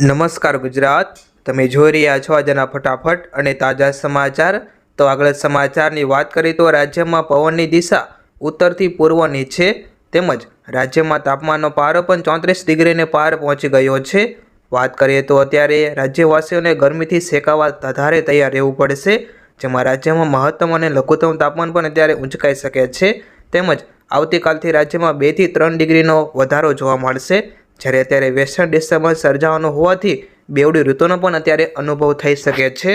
નમસ્કાર ગુજરાત. તમે જોઈ રહ્યા છો આજના ફટાફટ અને તાજા સમાચાર. તો આગળ સમાચારની વાત કરીએ તો રાજ્યમાં પવનની દિશા ઉત્તરથી પૂર્વની છે. તેમજ રાજ્યમાં તાપમાનનો પારો પણ ચોત્રીસ ડિગ્રીને પાર પહોંચી ગયો છે. વાત કરીએ તો અત્યારે રાજ્યવાસીઓને ગરમીથી શેકાવા વધારે તૈયાર રહેવું પડશે, જેમાં રાજ્યમાં મહત્તમ અને લઘુત્તમ તાપમાન પણ અત્યારે ઊંચકાઈ શકે છે. તેમજ આવતીકાલથી રાજ્યમાં બેથી ત્રણ ડિગ્રીનો વધારો જોવા મળશે. જ્યારે અત્યારે વેસ્ટર્ન ડિસ્ટર્બન્સ સર્જાવાનું હોવાથી બેવડી ઋતુનો પણ અત્યારે અનુભવ થઈ શકે છે.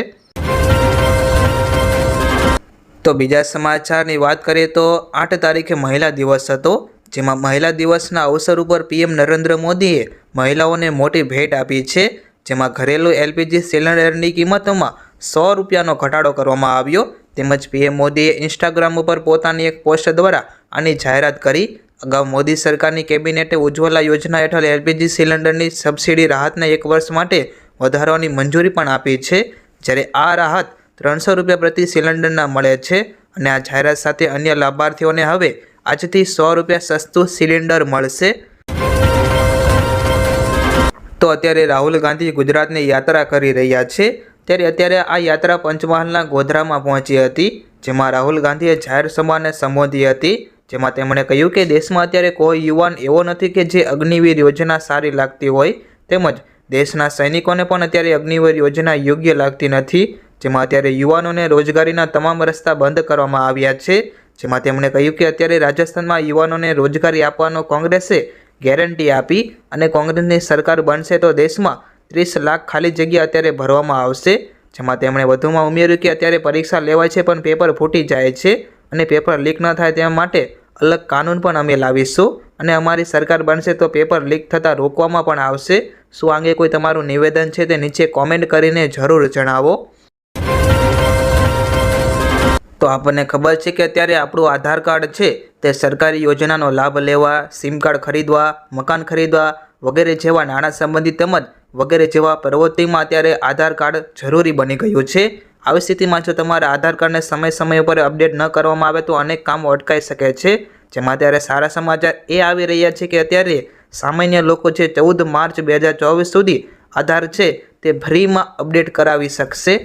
તો બીજા સમાચારની વાત કરીએ તો આઠ તારીખે મહિલા દિવસ હતો, જેમાં મહિલા દિવસના અવસર ઉપર પીએમ નરેન્દ્ર મોદીએ મહિલાઓને મોટી ભેટ આપી છે, જેમાં ઘરેલું એલપીજી સિલિન્ડરની કિંમતોમાં સો રૂપિયાનો ઘટાડો કરવામાં આવ્યો. તેમજ પીએમ મોદીએ ઇન્સ્ટાગ્રામ ઉપર પોતાની એક પોસ્ટ દ્વારા આની જાહેરાત કરી અગાઉ મોદી સરકારની કેબિનેટે ઉજ્જવલા યોજના હેઠળ એલપીજી સિલિન્ડરની સબસિડી રાહતને એક વર્ષ માટે વધારવાની મંજૂરી પણ આપી છે. જ્યારે આ રાહત ત્રણસો રૂપિયા પ્રતિ સિલિન્ડરના મળે છે અને આ જાહેરાત સાથે અન્ય લાભાર્થીઓને હવે આજથી સો રૂપિયા સસ્તું સિલિન્ડર મળશે. તો અત્યારે રાહુલ ગાંધી ગુજરાતની યાત્રા કરી રહ્યા છે. ત્યારે અત્યારે આ યાત્રા પંચમહાલના ગોધરામાં પહોંચી હતી, જેમાં રાહુલ ગાંધીએ જાહેર સભાને સંબોધી હતી. જેમાં તેમણે કહ્યું કે દેશમાં અત્યારે કોઈ યુવાન એવો નથી કે જે અગ્નિવીર યોજના સારી લાગતી હોય. તેમજ દેશના સૈનિકોને પણ અત્યારે અગ્નિવીર યોજના યોગ્ય લાગતી નથી. જેમાં અત્યારે યુવાનોને રોજગારીના તમામ રસ્તા બંધ કરવામાં આવ્યા છે. જેમાં તેમણે કહ્યું કે અત્યારે રાજસ્થાનમાં યુવાનોને રોજગારી આપવાનો કોંગ્રેસે ગેરંટી આપી અને કોંગ્રેસની સરકાર બનશે તો દેશમાં ત્રીસ લાખ ખાલી જગ્યા અત્યારે ભરવામાં આવશે. જેમાં તેમણે વધુમાં ઉમેર્યું કે અત્યારે પરીક્ષા લેવાય છે પણ પેપર ફૂટી જાય છે અને પેપર લીક ન થાય તે માટે અલગ કાનૂન પણ અમે લાવીશું અને અમારી સરકાર બનશે તો પેપર લીક થતાં રોકવામાં પણ આવશે. શું આ અંગે કોઈ તમારું નિવેદન છે તે નીચે કોમેન્ટ કરીને જરૂર જણાવો. તો આપણને ખબર છે કે અત્યારે આપણું આધાર કાર્ડ છે તે સરકારી યોજનાનો લાભ લેવા સિમ કાર્ડ ખરીદવા, મકાન ખરીદવા વગેરે જેવા નાણાં સંબંધિત તેમજ વગેરે જેવા પ્રવૃત્તિમાં અત્યારે આધાર કાર્ડ જરૂરી બની ગયું છે. આવી સ્થિતિમાં જો તમારા આધાર કાર્ડને સમય સમય પર અપડેટ ન કરવામાં આવે તો અનેક કામો અટકાઈ શકે છે. જેમાં અત્યારે સારા સમાચાર એ આવી રહ્યા છે કે અત્યારે સામાન્ય લોકો છે ચૌદ માર્ચ બે હજાર ચોવીસ સુધી આધાર છે તે ફ્રીમાં અપડેટ કરાવી શકશે.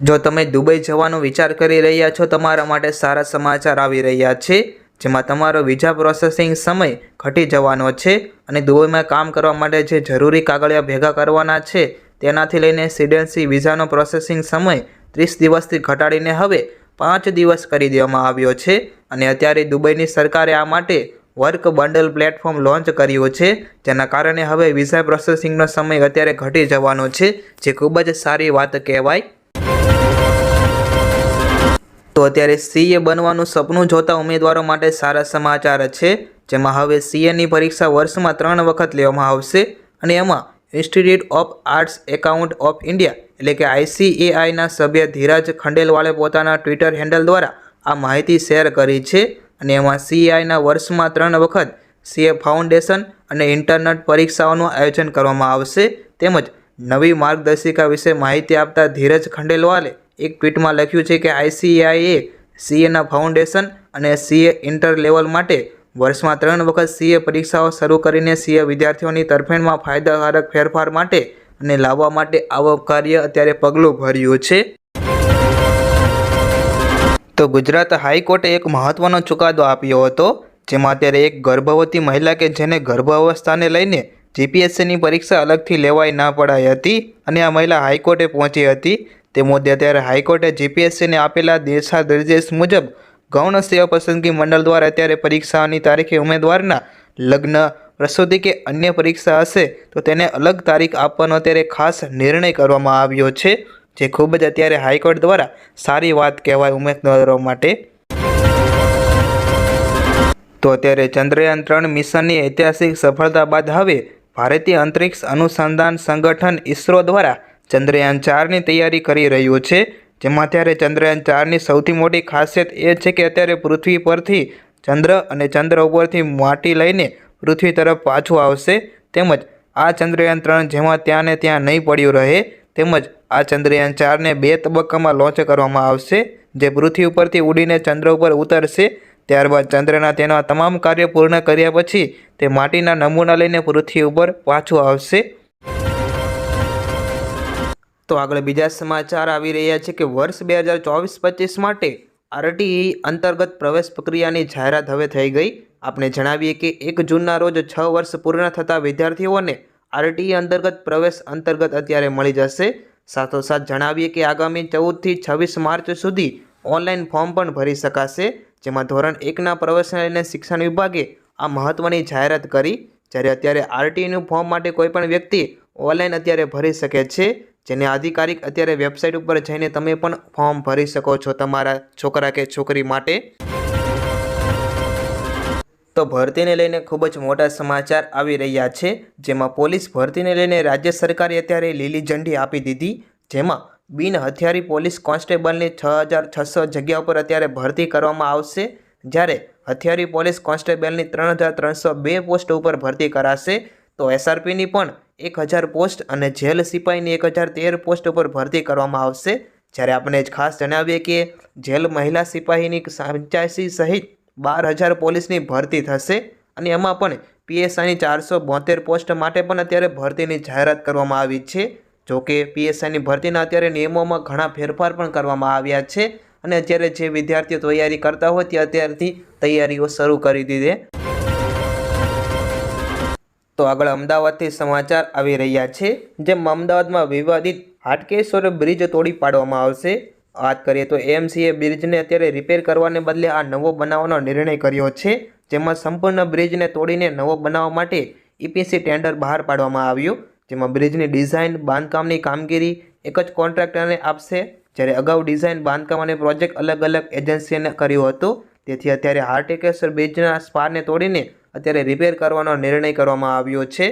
જો તમે દુબઈ જવાનો વિચાર કરી રહ્યા છો, તમારા માટે સારા સમાચાર આવી રહ્યા છે, જેમાં તમારો વિઝા પ્રોસેસિંગ સમય ઘટી જવાનો છે અને દુબઈમાં કામ કરવા માટે જે જરૂરી કાગળિયા ભેગા કરવાના છે તેનાથી લઈને સિડેન્સી વિઝાનો પ્રોસેસિંગ સમય ત્રીસ દિવસથી ઘટાડીને હવે પાંચ દિવસ કરી દેવામાં આવ્યો છે અને અત્યારે દુબઈની સરકારે આ માટે વર્ક બંડલ પ્લેટફોર્મ લોન્ચ કર્યું છે, જેના કારણે હવે વિઝા પ્રોસેસિંગનો સમય અત્યારે ઘટી જવાનો છે, જે ખૂબ જ સારી વાત કહેવાય. તો અત્યારે સીએ બનવાનું સપનું જોતા ઉમેદવારો માટે સારા સમાચાર છે, જેમાં હવે સીએની પરીક્ષા વર્ષમાં ત્રણ વખત લેવામાં આવશે અને એમાં institute of arts account of India, એટલે કે આઈસીએઆઈના સભ્ય ધીરજ ખંડેલવાલે પોતાના ટ્વિટર હેન્ડલ દ્વારા આ માહિતી શેર કરી છે અને એમાં સીએઆઈના વર્ષમાં ત્રણ વખત સીએ ફાઉન્ડેશન અને ઇન્ટરનેટ પરીક્ષાઓનું આયોજન કરવામાં આવશે. તેમજ નવી માર્ગદર્શિકા વિશે માહિતી આપતા ધીરજ ખંડેલવાલે એક ટ્વીટમાં લખ્યું છે કે આઈસીએઆઈએ સીએના ફાઉન્ડેશન અને સીએ ઇન્ટર લેવલ માટે વર્ષમાં ત્રણ વખત સીએ પરીક્ષાઓ શરૂ કરીને સીએ વિદ્યાર્થીઓની તરફેણમાં ફાયદાકારક ફેરફાર માટે અને લાવવા માટે આવો કાર્ય અત્યારે પગલું ભર્યું છે. તો ગુજરાત હાઈકોર્ટે એક મહત્વનો ચુકાદો આપ્યો હતો, જેમાં અત્યારે એક ગર્ભવતી મહિલા કે જેને ગર્ભાવસ્થાને લઈને જીપીએસસીની પરીક્ષા અલગથી લેવાઈ ના પડાઈ હતી અને આ મહિલા હાઈકોર્ટે પહોંચી હતી. તે મુદ્દે અત્યારે હાઈકોર્ટે જીપીએસસીને આપેલા દિશા નિર્દેશ મુજબ ગૌણ સેવા પસંદગી મંડળ દ્વારા અત્યારે પરીક્ષાની તારીખે ઉમેદવારના લગ્ન પ્રસૂતિ કે અન્ય પરીક્ષા હશે તો તેને અલગ તારીખ આપવાનો અત્યારે ખાસ નિર્ણય કરવામાં આવ્યો છે, જે ખૂબ જ અત્યારે હાઈકોર્ટ દ્વારા સારી વાત કહેવાય ઉમેદવારો માટે. તો અત્યારે ચંદ્રયાન ત્રણ મિશનની ઐતિહાસિક સફળતા બાદ હવે ભારતીય અંતરિક્ષ અનુસંધાન સંગઠન ઇસરો દ્વારા ચંદ્રયાન ચારની તૈયારી કરી રહ્યું છે. જેમાં અત્યારે ચંદ્રયાન ચારની સૌથી મોટી ખાસિયત એ છે કે અત્યારે પૃથ્વી પરથી ચંદ્ર અને ચંદ્ર ઉપરથી માટી લઈને પૃથ્વી તરફ પાછું આવશે. તેમજ આ ચંદ્રયાન ત્રણ જેમાં ત્યાં ને ત્યાં નહીં પડ્યું રહે, તેમજ આ ચંદ્રયાન ચારને બે તબક્કામાં લોન્ચ કરવામાં આવશે, જે પૃથ્વી ઉપરથી ઉડીને ચંદ્ર ઉપર ઉતરશે. ત્યારબાદ ચંદ્રના તેના તમામ કાર્ય પૂર્ણ કર્યા પછી તે માટીના નમૂના લઈને પૃથ્વી ઉપર પાછું આવશે. તો આગળ બીજા સમાચાર આવી રહ્યા છે કે વર્ષ બે હજાર ચોવીસ પચીસ માટે આરટીઈ અંતર્ગત પ્રવેશ પ્રક્રિયાની જાહેરાત હવે થઈ ગઈ. આપણે જણાવીએ કે એક જૂનના રોજ છ વર્ષ પૂર્ણ થતા વિદ્યાર્થીઓને આરટીઈ અંતર્ગત પ્રવેશ અંતર્ગત અત્યારે મળી જશે. સાથોસાથ જણાવીએ કે આગામી ચૌદથી છવ્વીસ માર્ચ સુધી ઓનલાઈન ફોર્મ પણ ભરી શકાશે, જેમાં ધોરણ એકના પ્રવેશને લઈને શિક્ષણ વિભાગે આ મહત્ત્વની જાહેરાત કરી. જ્યારે અત્યારે આરટીઈનું ફોર્મ માટે કોઈપણ વ્યક્તિ ઓનલાઈન અત્યારે ભરી શકે છે. જેને આધિકારિક અત્યારે વેબસાઇટ ઉપર જઈને તમે પણ ફોર્મ ભરી શકો છો તમારા છોકરા કે છોકરી માટે. તો ભરતીને લઈને ખૂબ જ મોટા સમાચાર આવી રહ્યા છે, જેમાં પોલીસ ભરતીને લઈને રાજ્ય સરકારે અત્યારે લીલી ઝંડી આપી દીધી, જેમાં બિન હથિયારી પોલીસ કોન્સ્ટેબલની છ હજાર છસો જગ્યા ઉપર અત્યારે ભરતી કરવામાં આવશે, જ્યારે હથિયારી પોલીસ કોન્સ્ટેબલની ત્રણ હજાર ત્રણસો બે પોસ્ટ ઉપર ભરતી કરાશે. તો એસઆરપીની પણ એક હજાર પોસ્ટ અને જેલ સિપાહીની એક હજાર તેર પોસ્ટ ઉપર ભરતી કરવામાં આવશે. જ્યારે આપણે ખાસ જણાવીએ કે જેલ મહિલા સિપાહીની પંચ્યાસી સહિત બાર હજાર પોલીસની ભરતી થશે અને એમાં પણ પીએસઆઈની ચારસો બોતેર પોસ્ટ માટે પણ અત્યારે ભરતીની જાહેરાત કરવામાં આવી છે. જો કે પીએસઆઈની ભરતીના અત્યારે નિયમોમાં ઘણા ફેરફાર પણ કરવામાં આવ્યા છે અને અત્યારે જે વિદ્યાર્થીઓ તૈયારી કરતા હોય તે અત્યારથી તૈયારીઓ શરૂ કરી દીધી. તો આગળ અમદાવાદથી સમાચાર આવી રહ્યા છે, જેમ અમદાવાદમાં વિવાદિત હાટકેશ્વર બ્રિજ તોડી પાડવામાં આવશે. વાત કરીએ તો એમસીએ બ્રિજને અત્યારે રિપેર કરવાને બદલે આ નવો બનાવવાનો નિર્ણય કર્યો છે, જેમાં સંપૂર્ણ બ્રિજને તોડીને નવો બનાવવા માટે ઈપીસી ટેન્ડર બહાર પાડવામાં આવ્યું. જેમાં બ્રિજની ડિઝાઇન, બાંધકામની કામગીરી એક જ કોન્ટ્રાક્ટરને આપશે, જ્યારે અગાઉ ડિઝાઇન, બાંધકામ અને પ્રોજેક્ટ અલગ અલગ એજન્સીને કર્યું હતું. તેથી અત્યારે હાર્ટેકેશ્વર બ્રિજના સ્પારને તોડીને અત્યારે રિપેર કરવાનો નિર્ણય કરવામાં આવ્યો છે.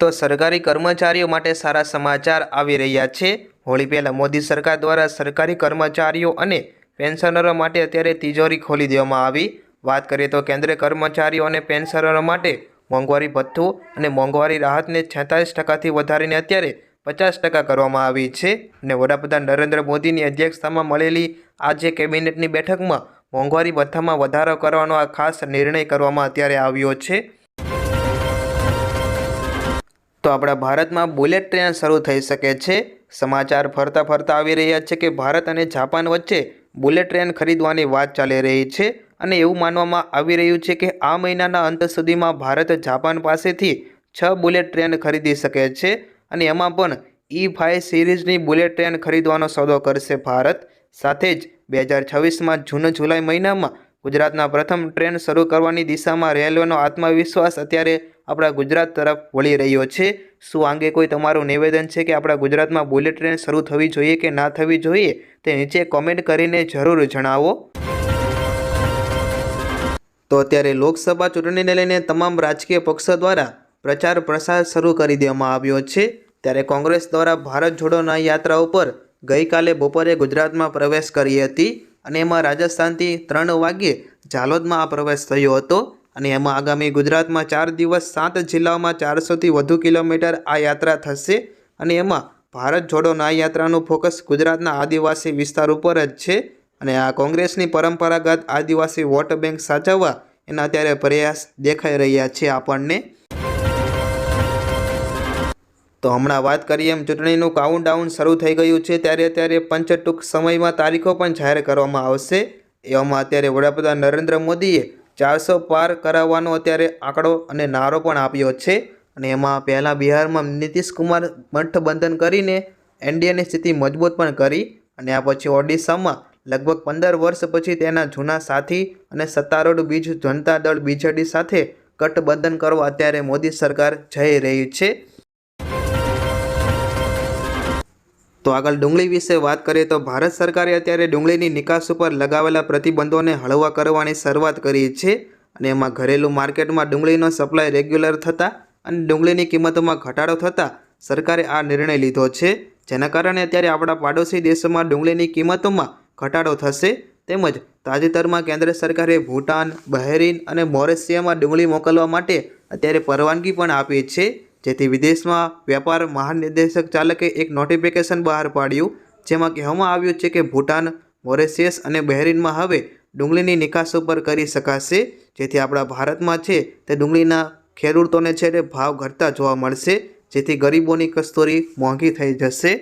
તો સરકારી કર્મચારીઓ માટે સારા સમાચાર આવી રહ્યા છે. હોળી પહેલાં મોદી સરકાર દ્વારા સરકારી કર્મચારીઓ અને પેન્શનરો માટે અત્યારે તિજોરી ખોલી દેવામાં આવી. વાત કરીએ તો કેન્દ્રીય કર્મચારીઓ અને પેન્શનરો માટે મોંઘવારી ભથ્થું અને મોંઘવારી રાહતને છેતાલીસ ટકાથી વધારીને અત્યારે પચાસ ટકા કરવામાં આવી છે. અને વડાપ્રધાન નરેન્દ્ર મોદીની અધ્યક્ષતામાં મળેલી આજે કેબિનેટની બેઠકમાં મોંઘવારી ભથ્થામાં વધારો કરવાનો આ ખાસ નિર્ણય કરવામાં અત્યારે આવ્યો છે. તો આપણા ભારતમાં બુલેટ ટ્રેન શરૂ થઈ શકે છે. સમાચાર ફરતા ફરતા આવી રહ્યા છે કે ભારત અને જાપાન વચ્ચે બુલેટ ટ્રેન ખરીદવાની વાત ચાલી રહી છે અને એવું માનવામાં આવી રહ્યું છે કે આ મહિનાના અંત સુધીમાં ભારત જાપાન પાસેથી છ બુલેટ ટ્રેન ખરીદી શકે છે અને એમાં પણ ઈ ફાઇવ સિરીઝની બુલેટ ટ્રેન ખરીદવાનો સોદો કરશે ભારત. સાથે જ બે હજાર છવ્વીસમાં જૂન જુલાઈ મહિનામાં ગુજરાતના પ્રથમ ટ્રેન શરૂ કરવાની દિશામાં રેલવેનો આત્મવિશ્વાસ અત્યારે આપણા ગુજરાત તરફ વળી રહ્યો છે. શું અંગે કોઈ તમારું નિવેદન છે કે આપણા ગુજરાતમાં બુલેટ ટ્રેન શરૂ થવી જોઈએ કે ના થવી જોઈએ? તે નીચે કોમેન્ટ કરીને જરૂર જણાવો. તો અત્યારે લોકસભા ચૂંટણીને લઈને તમામ રાજકીય પક્ષો દ્વારા પ્રચાર પ્રસાર શરૂ કરી દેવામાં આવ્યો છે. ત્યારે કોંગ્રેસ દ્વારા ભારત જોડોના યાત્રા ઉપર ગઈકાલે બપોરે ગુજરાતમાં પ્રવેશ કરી હતી અને એમાં રાજસ્થાનથી ત્રણ વાગ્યે ઝાલોદમાં આ પ્રવેશ થયો હતો અને એમાં આગામી ગુજરાતમાં ચાર દિવસ સાત જિલ્લાઓમાં ચારસોથી વધુ કિલોમીટર આ યાત્રા થશે અને એમાં ભારત જોડોના યાત્રાનું ફોકસ ગુજરાતના આદિવાસી વિસ્તાર ઉપર જ છે અને આ કોંગ્રેસની પરંપરાગત આદિવાસી વોટ બેંક સાચવવા એના અત્યારે પ્રયાસ દેખાઈ રહ્યા છે આપણને. તો હમણાં વાત કરીએ એમ ચૂંટણીનું કાઉન્ટડાઉન શરૂ થઈ ગયું છે, ત્યારે અત્યારે પંચ ટૂંક સમયમાં તારીખો પણ જાહેર કરવામાં આવશે. એવામાં અત્યારે વડાપ્રધાન નરેન્દ્ર મોદીએ ચારસો પાર કરાવવાનો અત્યારે આંકડો અને નારો પણ આપ્યો છે અને એમાં પહેલાં બિહારમાં નીતિશ કુમાર ગઠબંધન કરીને એનડીએની સ્થિતિ મજબૂત પણ કરી અને આ પછી ઓડિશામાં લગભગ પંદર વર્ષ પછી તેના જૂના સાથી અને સત્તારૂઢ બીજ જનતા દળ બીજેડી સાથે ગઠબંધન કરવા અત્યારે મોદી સરકાર જઈ રહી છે. તો આગળ ડુંગળી વિશે વાત કરીએ તો ભારત સરકારે અત્યારે ડુંગળીની નિકાસ ઉપર લગાવેલા પ્રતિબંધોને હળવા કરવાની શરૂઆત કરી છે અને એમાં ઘરેલું માર્કેટમાં ડુંગળીનો સપ્લાય રેગ્યુલર થતાં અને ડુંગળીની કિંમતોમાં ઘટાડો થતાં સરકારે આ નિર્ણય લીધો છે. જેના કારણે અત્યારે આપણા પાડોશી દેશોમાં ડુંગળીની કિંમતોમાં ઘટાડો થશે તેમજ તાજેતરમાં કેન્દ્ર સરકારે ભૂટાન, બહેરીન અને મોરેશિયામાં ડુંગળી મોકલવા માટે અત્યારે પરવાનગી પણ આપી છે. જેથી વિદેશમાં વેપાર મહાનિર્દેશક ચાલકે એક નોટિફિકેશન બહાર પાડ્યું, જેમાં કહેવામાં આવ્યું છે કે ભૂટાન, મોરેશિયસ અને બહેરીનમાં હવે ડુંગળીની નિકાસ ઉપર કરી શકાશે, જેથી આપણા ભારતમાં છે તે ડુંગળીના ખેડૂતોને છે તે ભાવ ઘટતા જોવા મળશે, જેથી ગરીબોની કસ્તોરી મોંઘી થઈ જશે.